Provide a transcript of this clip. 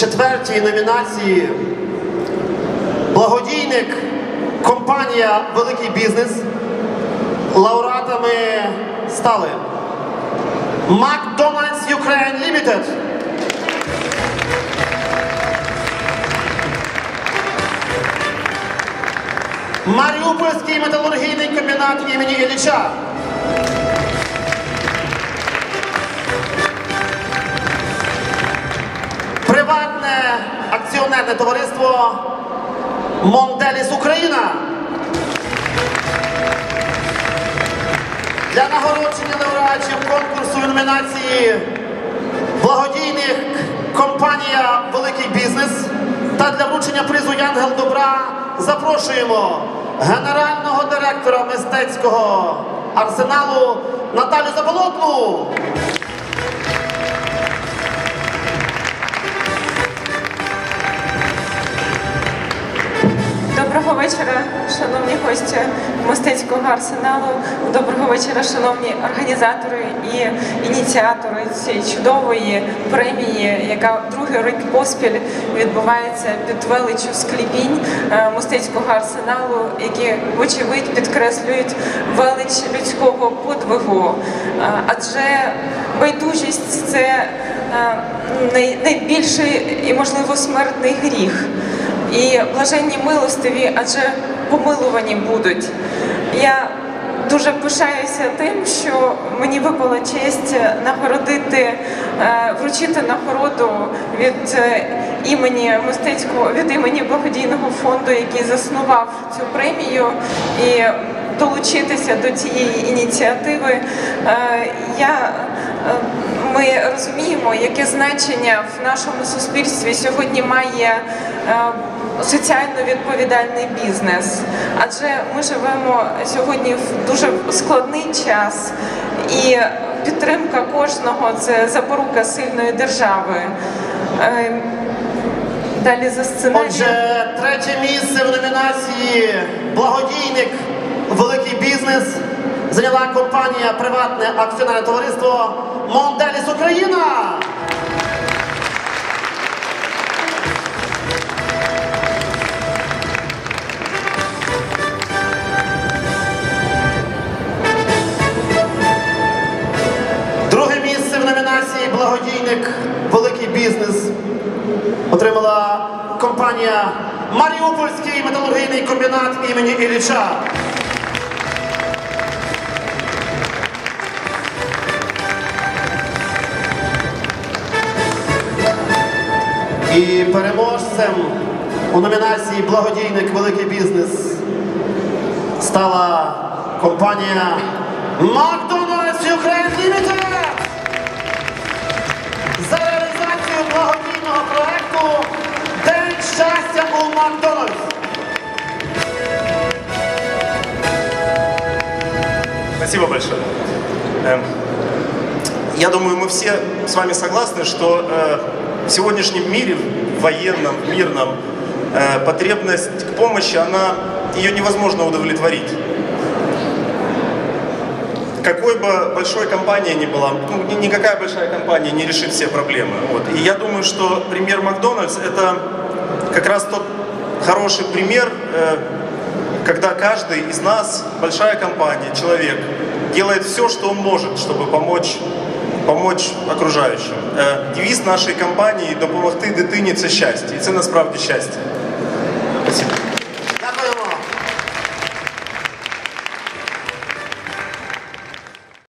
четвертій номінації благодійник компанія Великий бізнес. Лауреатами стали Limited. Маріупольський металургійний комбінат імені Ілліча. Акціонерне товариство Монделіс Україна. Для нагородження лауреатів конкурсу в номінації благодійних компанія Великий бізнес та для вручення призу Янгел Добра запрошуємо генерального директора мистецького арсеналу Наталю Заболотну. Вечора, шановні гості мистецького арсеналу. Доброго вечора, шановні організатори і ініціатори цієї чудової премії, яка другий рік поспіль відбувається під величю скліпінь е, мистецького арсеналу, які вочевидь підкреслюють велич людського подвигу. Е, Адже байдужість це е, найбільший і можливо смертний гріх і блаженні милостиві, адже помилувані будуть. Я дуже пишаюся тим, що мені випала честь нагородити, е, вручити нагороду від е, імені мистецького від імені благодійного фонду, який заснував цю премію і долучитися до цієї ініціативи. Е, Я е, ми розуміємо, яке значення в нашому суспільстві сьогодні має е, соціально відповідальний бізнес. Адже ми живемо сьогодні в дуже складний час, і підтримка кожного це запорука сильної держави. Далі за сценарієм. Отже, третє місце в номінації Благодійник Великий бізнес зайняла компанія Приватне акціонерне товариство Монделіс Україна. Друге місце в номінації Благодійник Великий бізнес отримала компанія Маріупольський металургійний комбінат імені Ілліча. І переможцем у номінації Благодійник Великий бізнес стала компанія McDonald's Ukraine Limited за реалізацію благодійного проекту День щастя у Макдональдс. Спасибо большое. Эм, Я думаю, мы все с вами согласны, что э, в сегодняшнем мире, в военном, в мирном, э, потребность к помощи, она, ее невозможно удовлетворить. Какой бы большой компания ни была, ну, ни- никакая большая компания не решит все проблемы. Вот. И я думаю, что пример Макдональдс это как раз тот хороший пример, э, когда каждый из нас, большая компания, человек, делает все, что он может, чтобы помочь, помочь окружающим. Э, Девиз нашей компанії допомогти дитині це щастя. І це насправді щастя. Спасибо.